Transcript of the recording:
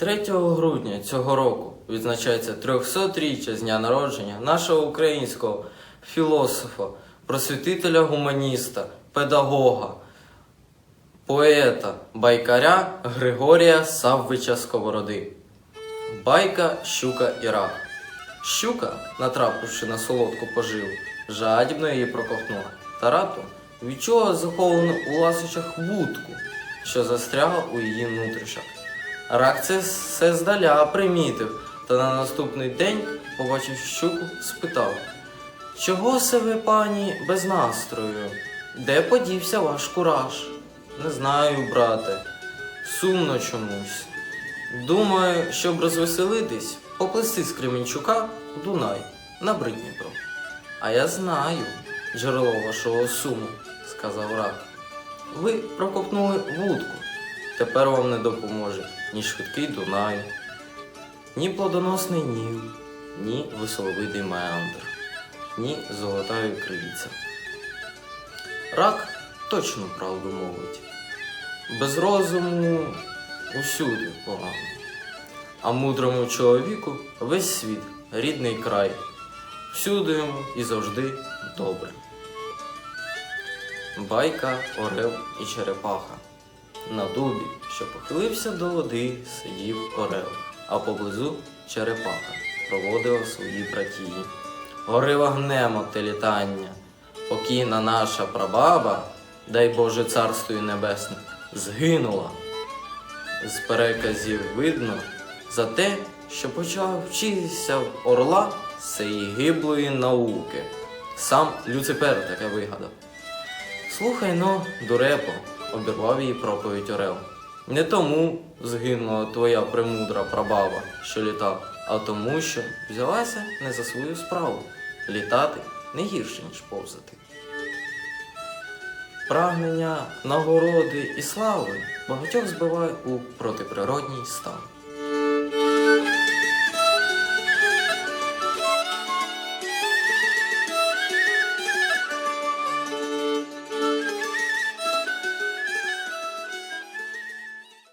3 грудня цього року відзначається 300-річчя з дня народження нашого українського філософа, просвітителя гуманіста, педагога, поета, байкаря Григорія Саввича Сковороди. Байка, щука і рак. Щука, натрапивши на солодку поживу, жадібно її проковтнула. Та раптом відчула заховану у ласощах вудку, що застрягла у її нутрішах. Рак це все здаля примітив, та на наступний день, побачив щуку, спитав: Чого це ви, пані, без настрою? Де подівся ваш кураж? Не знаю, брате. Сумно чомусь. Думаю, щоб розвеселитись, поплисти з Кременчука в Дунай на Бридніпро. А я знаю джерело вашого суму, сказав рак. Ви проковтнули вудку. Тепер вам не допоможе ні швидкий Дунай, ні плодоносний Ніл, ні веселовитий Меандр, ні золота кривіця. Рак точно правду мовить. Без розуму усюди погано. А мудрому чоловіку весь світ, рідний край, всюди йому і завжди добре. Байка, орел і черепаха. На дубі, що похилився до води, сидів орел, а поблизу черепаха проводила свої братії. Гори вогнем те літання, покійна наша прабаба, дай Боже царству і небесне, згинула. З переказів видно за те, що почав вчитися в орла цієї гиблої науки. Сам Люципер таке вигадав. Слухай но, дурепо, обірвав її проповідь Орел. Не тому згинула твоя премудра прабаба, що літав, а тому, що взялася не за свою справу. Літати не гірше, ніж повзати. Прагнення нагороди і слави багатьох збиває у протиприродній стан.